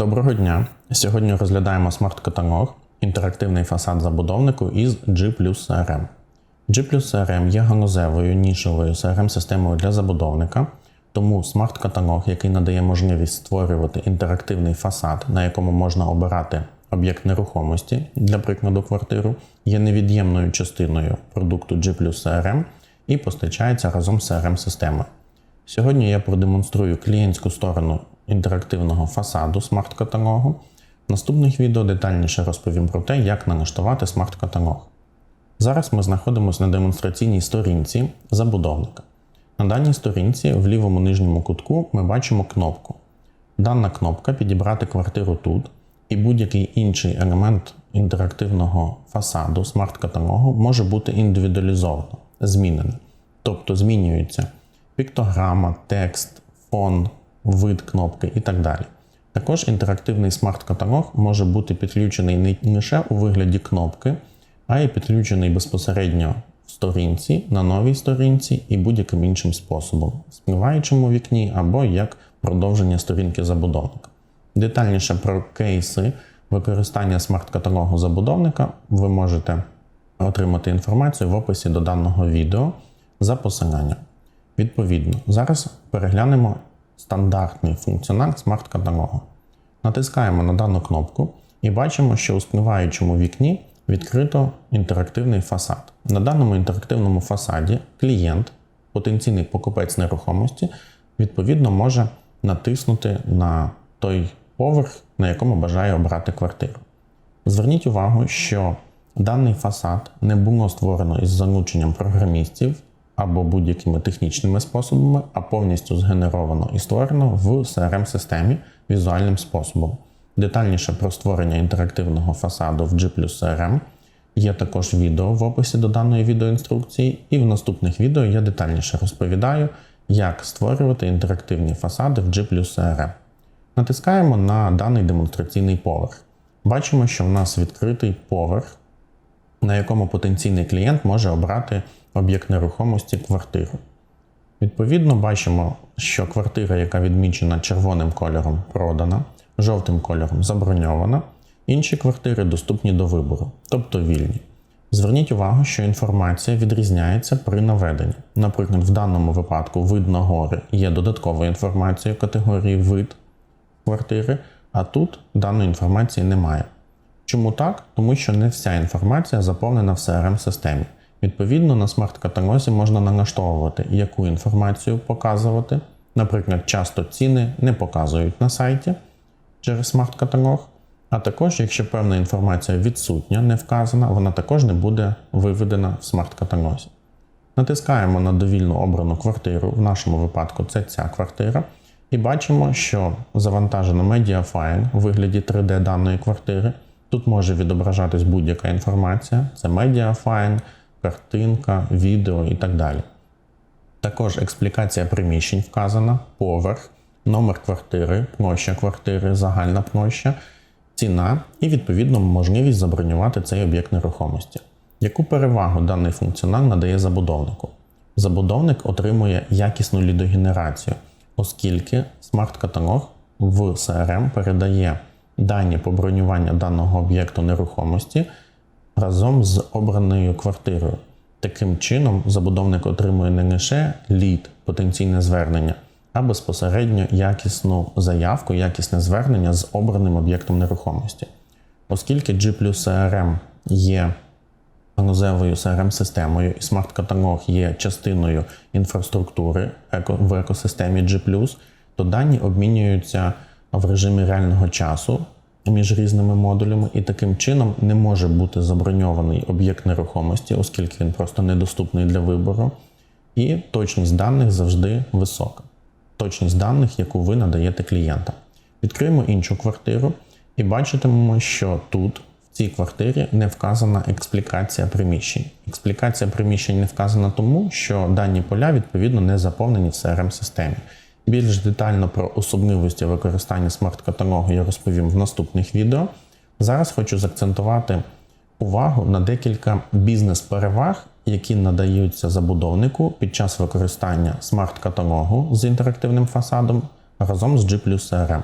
Доброго дня! Сьогодні розглядаємо смарт-каталог, інтерактивний фасад забудовнику із G CRM. G CRM є ганузевою нішовою CRM-системою для забудовника, тому смарт-каталог, який надає можливість створювати інтерактивний фасад, на якому можна обирати об'єкт нерухомості, для прикладу квартиру, є невід'ємною частиною продукту G CRM і постачається разом з CRM-системою. Сьогодні я продемонструю клієнтську сторону інтерактивного фасаду смарт-каталогу. В наступних відео детальніше розповім про те, як налаштувати смарт-каталог. Зараз ми знаходимося на демонстраційній сторінці забудовника. На даній сторінці в лівому нижньому кутку ми бачимо кнопку. Дана кнопка підібрати квартиру тут, і будь-який інший елемент інтерактивного фасаду смарт-каталогу може бути індивідуалізовано, змінений. Тобто змінюється піктограма, текст, фон, вид кнопки і так далі. Також інтерактивний смарт-каталог може бути підключений не лише у вигляді кнопки, а й підключений безпосередньо в сторінці, на новій сторінці і будь-яким іншим способом, в спливаючому вікні або як продовження сторінки забудовника. Детальніше про кейси використання смарт-каталогу забудовника ви можете отримати інформацію в описі до даного відео за посиланням. Відповідно, зараз переглянемо стандартний функціонал смарт-каталогу. Натискаємо на дану кнопку і бачимо, що у спливаючому вікні відкрито інтерактивний фасад. На даному інтерактивному фасаді клієнт, потенційний покупець нерухомості, відповідно може натиснути на той поверх, на якому бажає обрати квартиру. Зверніть увагу, що даний фасад не було створено із залученням програмістів або будь-якими технічними способами, а повністю згенеровано і створено в CRM-системі візуальним способом. Детальніше про створення інтерактивного фасаду в G CRM є також відео в описі до даної відеоінструкції, і в наступних відео я детальніше розповідаю, як створювати інтерактивні фасади в G CRM. Натискаємо на даний демонстраційний поверх. Бачимо, що в нас відкритий поверх, на якому потенційний клієнт може обрати об'єкт нерухомості квартиру. Відповідно, бачимо, що квартира, яка відмічена червоним кольором, продана, жовтим кольором заброньована, інші квартири доступні до вибору, тобто вільні. Зверніть увагу, що інформація відрізняється при наведенні. Наприклад, в даному випадку вид на гори є додатковою інформацією категорії вид квартири, а тут даної інформації немає. Чому так? Тому що не вся інформація заповнена в CRM-системі. Відповідно, на смарт-каталозі можна налаштовувати, яку інформацію показувати. Наприклад, часто ціни не показують на сайті через смарт-каталог. А також, якщо певна інформація відсутня, не вказана, вона також не буде виведена в смарт-каталозі. Натискаємо на довільну обрану квартиру, в нашому випадку це ця квартира, і бачимо, що завантажено медіафайл у вигляді 3D даної квартири. Тут може відображатись будь-яка інформація, це медіафайл картинка, відео і так далі. Також експлікація приміщень вказана, поверх, номер квартири, площа квартири, загальна площа, ціна і, відповідно, можливість забронювати цей об'єкт нерухомості. Яку перевагу даний функціонал надає забудовнику? Забудовник отримує якісну лідогенерацію, оскільки смарт-каталог в CRM передає дані по бронюванню даного об'єкту нерухомості разом з обраною квартирою. Таким чином, забудовник отримує не лише лід, потенційне звернення, а безпосередньо якісну заявку, якісне звернення з обраним об'єктом нерухомості. Оскільки G CRM є ганузевою CRM-системою і смарт-каталог є частиною інфраструктури в екосистемі G, то дані обмінюються в режимі реального часу між різними модулями, і таким чином не може бути заброньований об'єкт нерухомості, оскільки він просто недоступний для вибору. І точність даних завжди висока. Точність даних, яку ви надаєте клієнтам. Відкриємо іншу квартиру і бачитимемо, що тут, в цій квартирі, не вказана експлікація приміщень. Експлікація приміщень не вказана тому, що дані поля відповідно не заповнені в CRM-системі. Більш детально про особливості використання смарт-каталогу я розповім в наступних відео. Зараз хочу заакцентувати увагу на декілька бізнес-переваг, які надаються забудовнику під час використання смарт-каталогу з інтерактивним фасадом разом з G CRM.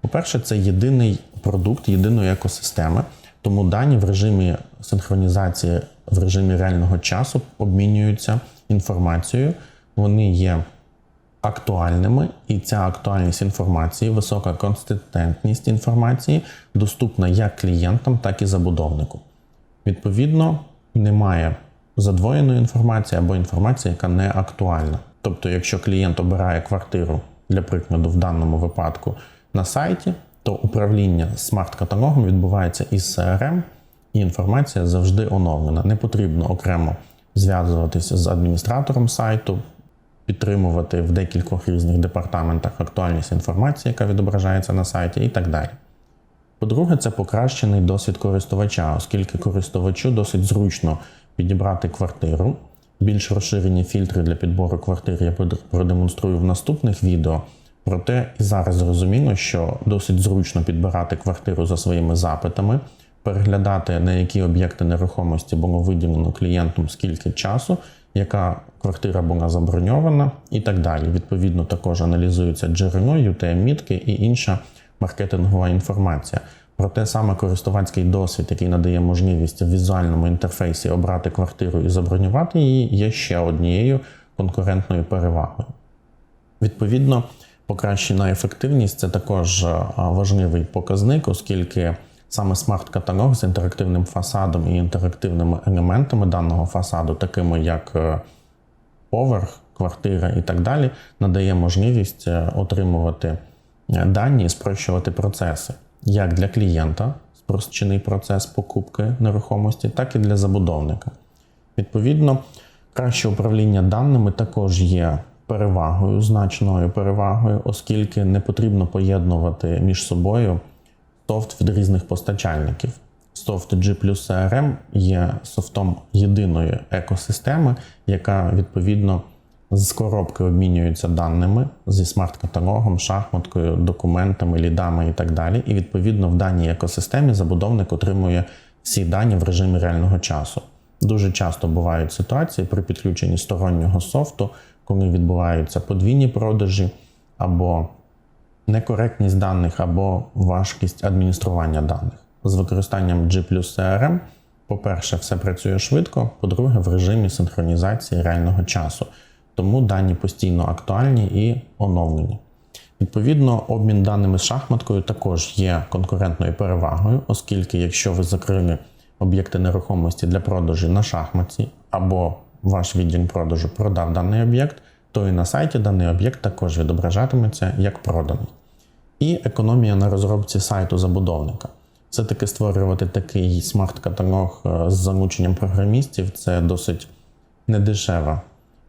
По-перше, це єдиний продукт єдиної екосистеми, тому дані в режимі синхронізації в режимі реального часу обмінюються інформацією. Вони є актуальними, і ця актуальність інформації, висока консистентність інформації доступна як клієнтам, так і забудовнику. Відповідно, немає задвоєної інформації або інформації, яка не актуальна. Тобто, якщо клієнт обирає квартиру, для прикладу, в даному випадку на сайті, то управління смарт-каталогом відбувається із CRM, і інформація завжди оновлена. Не потрібно окремо зв'язуватися з адміністратором сайту, підтримувати в декількох різних департаментах актуальність інформації, яка відображається на сайті, і так далі. По-друге, це покращений досвід користувача, оскільки користувачу досить зручно підібрати квартиру. Більш розширені фільтри для підбору квартир я продемонструю в наступних відео. Проте і зараз зрозуміло, що досить зручно підбирати квартиру за своїми запитами, переглядати, на які об'єкти нерухомості було виділено клієнтом скільки часу, яка квартира була заброньована і так далі. Відповідно, також аналізується джерело, UTM-мітки і інша маркетингова інформація. Проте саме користувацький досвід, який надає можливість в візуальному інтерфейсі обрати квартиру і забронювати її, є ще однією конкурентною перевагою. Відповідно, покращена ефективність це також важливий показник, оскільки саме смарт-каталог з інтерактивним фасадом і інтерактивними елементами даного фасаду, такими як е, поверх, квартира і так далі, надає можливість е, отримувати е, дані і спрощувати процеси як для клієнта, спрощений процес покупки нерухомості, так і для забудовника. Відповідно, краще управління даними також є перевагою, значною перевагою, оскільки не потрібно поєднувати між собою софт від різних постачальників. Софт G плюс CRM є софтом єдиної екосистеми, яка відповідно з коробки обмінюються даними зі смарт-каталогом, шахматкою, документами, лідами і так далі. І відповідно в даній екосистемі забудовник отримує всі дані в режимі реального часу. Дуже часто бувають ситуації при підключенні стороннього софту, коли відбуваються подвійні продажі або некоректність даних, або важкість адміністрування даних. З використанням G CRM, по-перше, все працює швидко, по-друге, в режимі синхронізації реального часу тому дані постійно актуальні і оновлені. Відповідно, обмін даними з шахматкою також є конкурентною перевагою, оскільки, якщо ви закрили об'єкти нерухомості для продажу на шахматці, або ваш відділ продажу продав даний об'єкт, то і на сайті даний об'єкт також відображатиметься як проданий. І економія на розробці сайту забудовника. Все-таки створювати такий смарт-каталог е, з залученням програмістів це досить недешева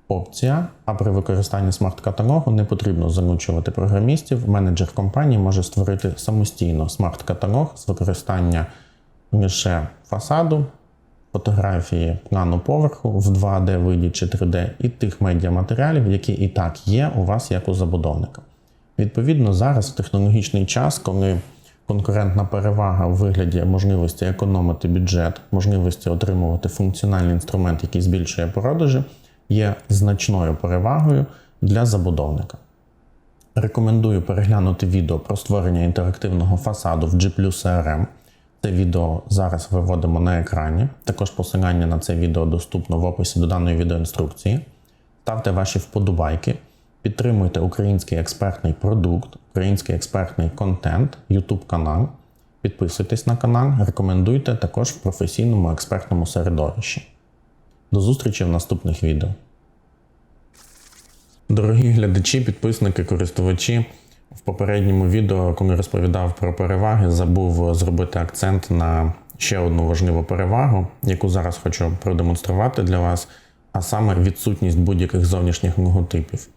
опція, а при використанні смарт-каталогу не потрібно залучувати програмістів. Менеджер компанії може створити самостійно смарт-каталог з використання лише фасаду, фотографії плану поверху в 2D виді чи 3D і тих медіаматеріалів, які і так є у вас як у забудовника. Відповідно, зараз в технологічний час, коли конкурентна перевага у вигляді можливості економити бюджет, можливості отримувати функціональний інструмент, який збільшує продажі, є значною перевагою для забудовника. Рекомендую переглянути відео про створення інтерактивного фасаду в G CRM. Це відео зараз виводимо на екрані. Також посилання на це відео доступно в описі до даної відеоінструкції. Ставте ваші вподобайки, підтримуйте український експертний продукт, український експертний контент, YouTube канал. Підписуйтесь на канал, рекомендуйте також в професійному експертному середовищі. До зустрічі в наступних відео. Дорогі глядачі, підписники, користувачі. В попередньому відео, коли розповідав про переваги, забув зробити акцент на ще одну важливу перевагу, яку зараз хочу продемонструвати для вас, а саме відсутність будь-яких зовнішніх логотипів.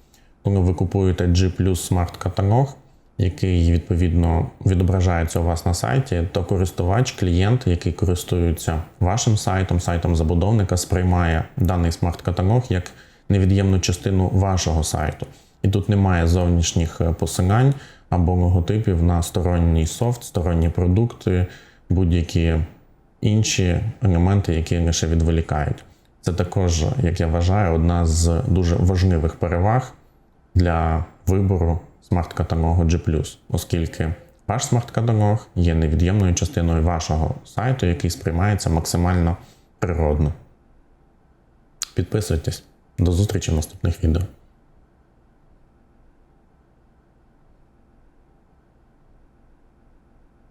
Коли ви купуєте G Smart каталог, який відповідно відображається у вас на сайті, то користувач, клієнт, який користується вашим сайтом, сайтом забудовника, сприймає даний смарт-каталог як невід'ємну частину вашого сайту. І тут немає зовнішніх е, посилань або логотипів на сторонній софт, сторонні продукти, будь-які інші елементи, які лише відволікають. Це також, як я вважаю, одна з дуже важливих переваг для вибору смарт-каталогу G+, оскільки Ваш смарт-каталог є невід'ємною частиною вашого сайту, який сприймається максимально природно. Підписуйтесь. До зустрічі в наступних відео.